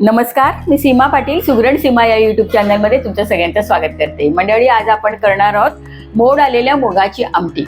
नमस्कार मी सीमा पाटील सुगरण सीमा या युट्यूब चॅनलमध्ये तुमचं सगळ्यांचं स्वागत करते. मंडळी आज आपण करणार आहोत मोड आलेल्या मुगाची आमटी.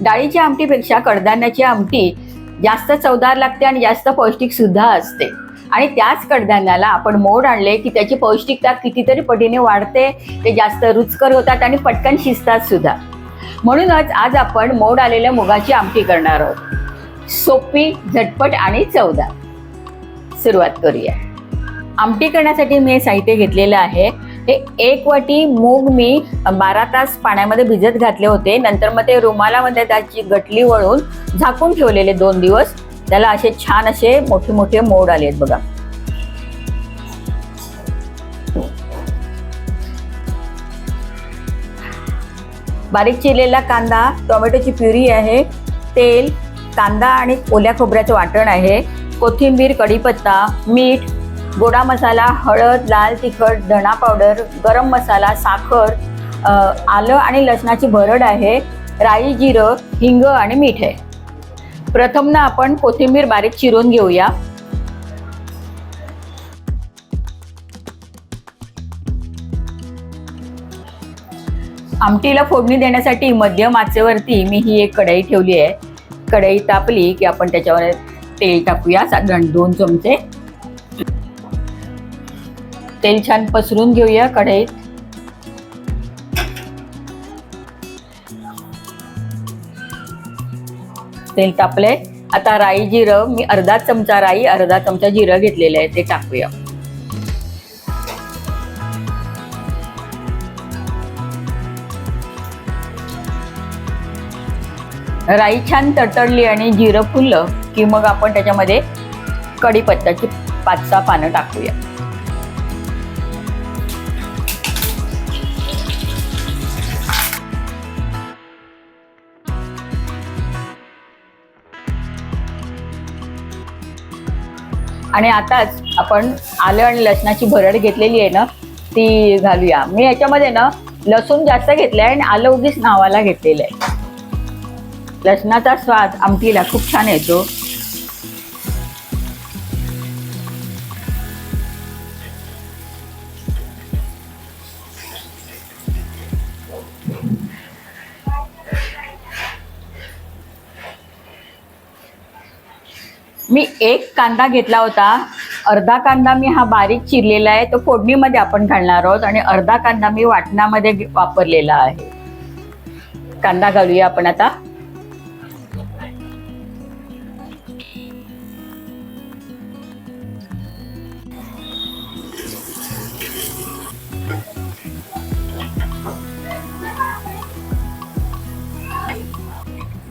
डाळीच्या आमटीपेक्षा कडधान्याची आमटी जास्त चवदार लागते आणि जास्त पौष्टिकसुद्धा असते. आणि त्याच कडधान्याला आपण मोड आणले की त्याची पौष्टिकता कितीतरी पटीने वाढते ते जास्त रुचकर होतात आणि पटकन शिजतात सुद्धा. म्हणूनच आज आपण मोड आलेल्या मुगाची आमटी करणार आहोत. सोपी झटपट आणि चवदार. सुरुवात करूया. आमटी करण्यासाठी मी हे साहित्य घेतलेलं आहे. हे एक वाटी मूग मी बारा तास पाण्यामध्ये भिजत घातले होते. नंतर मग ते रुमालामध्ये त्याची गटली वळून झाकून ठेवलेले दोन दिवस. त्याला असे छान असे मोठे मोठे मोड आले आहेत बघा. बारीक चिरलेला कांदा टोमॅटोची प्युरी आहे तेल कांदा आणि ओल्या खोबऱ्याचं वाटण आहे कोथिंबीर कढीपत्ता मीठ गोडा मसाला हळद लाल तिखट धणा पावडर गरम मसाला साखर आलं आणि लसणाची भरड आहे राई जिरं हिंग आणि मीठ आहे. प्रथम ना आपण कोथिंबीर बारीक चिरून घेऊया. आमटीला फोडणी देण्यासाठी मध्यम आचेवरती मी ही एक कढई ठेवली आहे. कढई तापली की आपण त्याच्यावर तेल टाकूया साधारण दोन चमचे. तेल छान पसरून घेऊया कढईत तेल तापले आता राई जिरं मी अर्धा चमचा राई अर्धा चमचा जिरं घेतलेलं आहे ते टाकूया. राई छान तडतडली आणि जिरं फुललं की मग आपण त्याच्यामध्ये कढीपत्त्याची पाच सहा पानं टाकूया. आणि आताच आपण आलं आणि लसणाची भरड घेतलेली आहे ना ती घालूया. मी याच्यामध्ये ना लसूण जास्त घेतलं आहे आणि आलं उगीच नावाला घेतलेलं आहे. लसणाचा स्वाद आमटीला खूप छान येतो. मी एक कांदा घेतला होता. अर्धा कांदा मी हा बारीक चिरलेला आहे. तो फोडणीमध्ये आपण घालणार आहोत आणि अर्धा कांदा मी वाटणामध्ये वापरलेला आहे. कांदा घालूया आपण आता.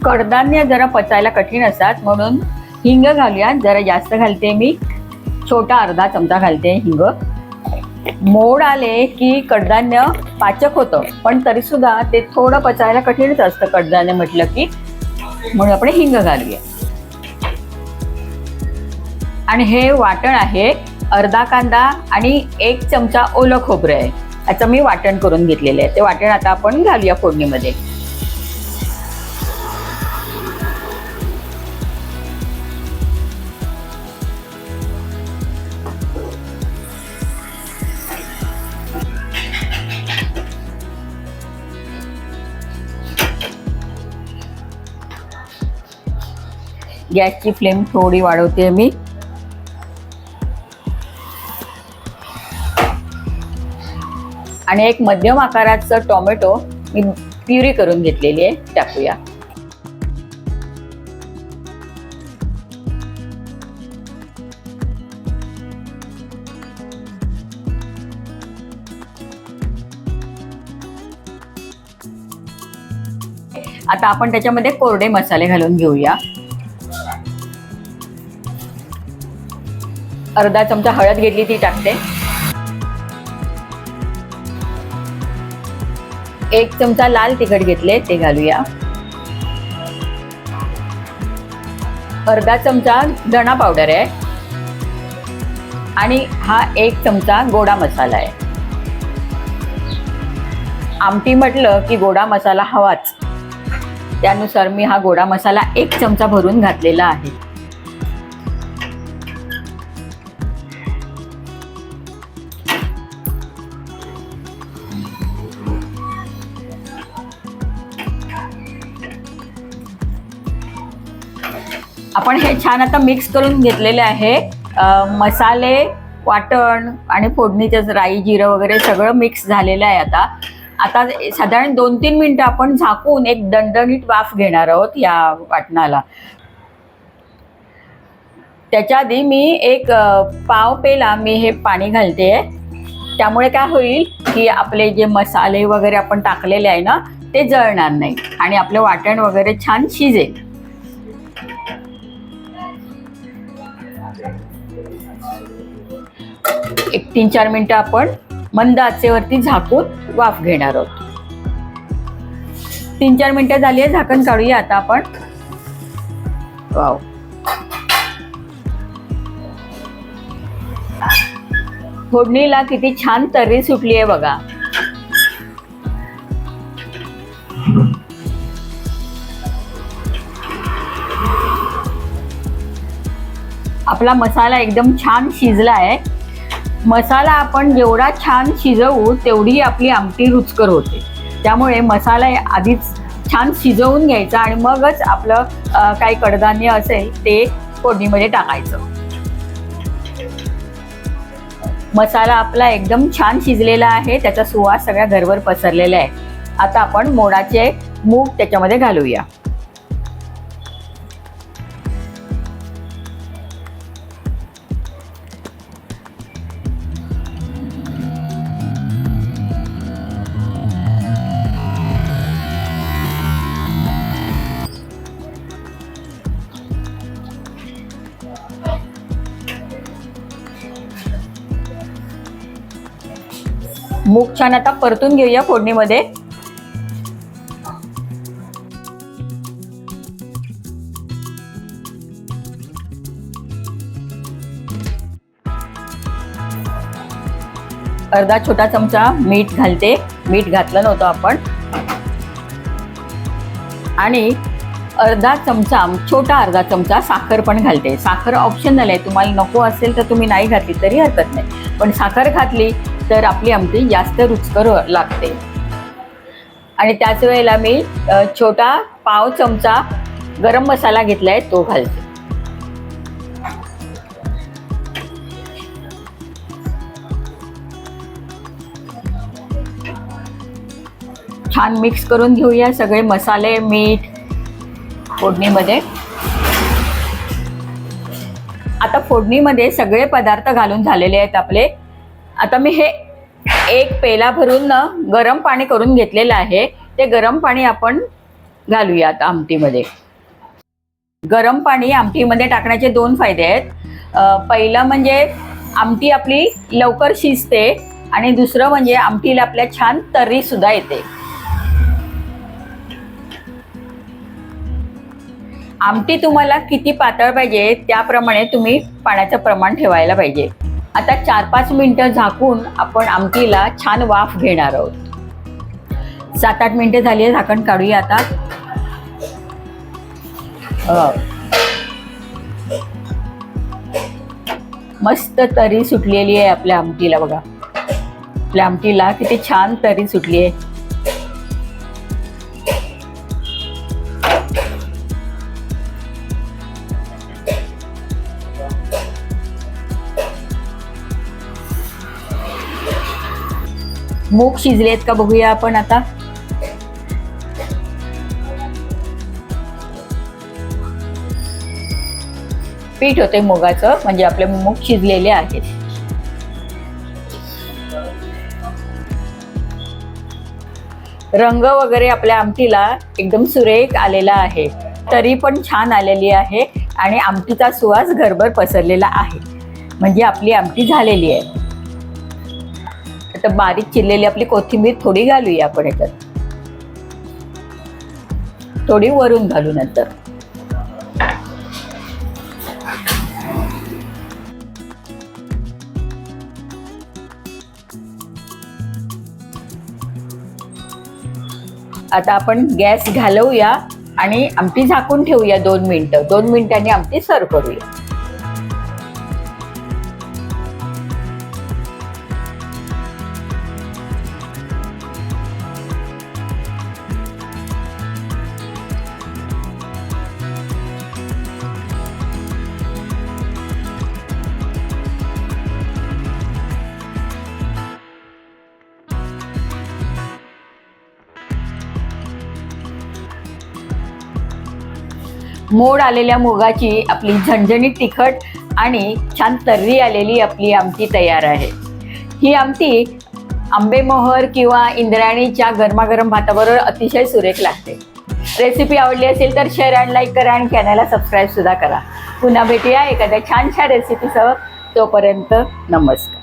कडधान्य जरा पचायला कठीण असतात म्हणून हिंग घालूया. जरा जास्त घालते मी. छोटा अर्धा चमचा घालते हिंग. मोड आले की कडधान्य पाचक होतं. पण तरी सुद्धा ते थोडं पचायला कठीणच असतं कडधान्य म्हटलं की. म्हणून आपण हिंग घालूया. आणि हे वाटण आहे. अर्धा कांदा आणि एक चमचा ओलं खोबरं आहे. याचं मी वाटण करून घेतलेलं आहे. ते वाटण आता आपण घालूया फोडणीमध्ये. गॅसची फ्लेम थोडी वाढवते मी. आणि एक मध्यम आकाराचं टोमॅटो मी प्युरी करून घेतलेली आहे टाकूया. आता आपण त्याच्यामध्ये कोरडे मसाले घालून घेऊया. अर्धा चमचा हळद घेतली ती टाकते. एक चमचा लाल तिखट घेतले ते घालूया. अर्धा चमचा धणा पावडर आहे. आणि हा एक चमचा गोडा मसाला आहे. आमटी म्हटलं की गोडा मसाला हवाच. त्यानुसार मी हा गोडा मसाला एक चमचा भरून घातलेला आहे. आपण हे छान आता मिक्स करून घेतलेले आहे. मसाले वाटण आणि फोडणीचं राई जिरं वगैरे सगळं मिक्स झालेलं आहे आता. आता साधारण दोन तीन मिनटं आपण झाकून एक दणदणीत वाफ घेणार आहोत या वाटणाला. त्याच्या आधी मी एक पाव पेला मी हे पाणी घालते. त्यामुळे काय होईल की आपले जे मसाले वगैरे आपण टाकलेले आहे ना ते जळणार नाही. आणि आपलं वाटण वगैरे छान शिजेल. एक तीन चार मिनिटं आपण मंद आचेवरती झाकून वाफ घेणार आहोत. तीन चार मिनिटं झाली आहे झाकण काढूया आता आपण. वाव. फोडणीला किती छान तर्री सुटली आहे बघा. आपला मसाला एकदम छान शिजला आहे मसाला आपण जेवढा छान शिजवू तेवढी आपली आमटी रुचकर होते. त्यामुळे मसाला आधीच छान शिजवून घ्यायचा आणि मगच आपलं काही कडधान्य असेल ते फोडणीमध्ये टाकायचं. मसाला आपला एकदम छान शिजलेला आहे त्याचा सुवास सगळ्या घरभर पसरलेला आहे. आता आपण मोडाचे मूग त्याच्यामध्ये घालूया. मूग छान आता परतून घेऊया फोडणीमध्ये. अर्धा छोटा चमचा मीठ घालते. मीठ घातलं नव्हतं आपण. आणि अर्धा चमचा छोटा अर्धा चमचा साखर पण घालते. साखर ऑप्शनल आहे. तुम्हाला नको असेल तर तुम्ही नाही घातली तरी हरकत नाही. पण साखर घातली तर आपली आमटी जास्त रुचकर लागते. आणि त्याच वेळेला मी छोटा पाव चमचा गरम मसाला घेतला आहे तो घालते. छान मिक्स करून घेऊया सगळे मसाले मीठ फोडणीमध्ये. आता फोडणीमध्ये सगळे पदार्थ घालून झालेले आहेत आपले. आता मी हे एक पेला भरून ना गरम पाणी करून घेतलेलं आहे. ते गरम पाणी आपण घालूया आता आमटीमध्ये. गरम पाणी आमटीमध्ये टाकण्याचे दोन फायदे आहेत. पहिलं म्हणजे आमटी आपली लवकर शिजते आणि दुसरं म्हणजे आमटीला आपल्या छान तर्री सुद्धा येते. आमटी तुम्हाला किती पातळ पाहिजे त्याप्रमाणे तुम्ही पाण्याचं प्रमाण ठेवायला पाहिजे. आता चार पाच मिनटं झाकून आपण आमटीला छान वाफ घेणार आहोत. सात आठ मिनटं झाली आहे झाकण काढूया आता. मस्त तरी सुटलेली आहे आपल्या आमटीला बघा. आपल्या आमटीला किती छान तरी सुटली आहे. मूग शिजलेत का बघूया आपण आता. पीठ होते मुगाचं म्हणजे आपले मूग शिजलेले आहेत. रंग वगैरे आपल्या आमटीला एकदम सुरेख आलेला आहे. तरी पण छान आलेली आहे आणि आमटीचा सुवास घरभर पसरलेला आहे. म्हणजे आपली आमटी झालेली आहे. आता बारीक चिरलेली आपली कोथिंबीर थोडी घालूया आपण याच्यात. थोडी वरून घालू नंतर. आता आपण गॅस घालवूया आणि आमटी झाकून ठेवूया दोन मिनिटं. दोन मिनिटांनी आमटी सर्व करूया. मोड आलेल्या मुगाची आपली झणझणीत तिखट आणि छान तर्री आलेली आपली आमटी तयार आहे. ही आमटी आंबेमोहर किंवा इंद्रायणीच्या गरमागरम भाताबरोबर अतिशय सुरेख लागते. रेसिपी आवडली असेल तर शेअर अँड लाईक करा आणि चॅनलला सबस्क्राईबसुद्धा करा. पुन्हा भेटूया एखाद्या छानशा रेसिपीसह तोपर्यंत नमस्कार.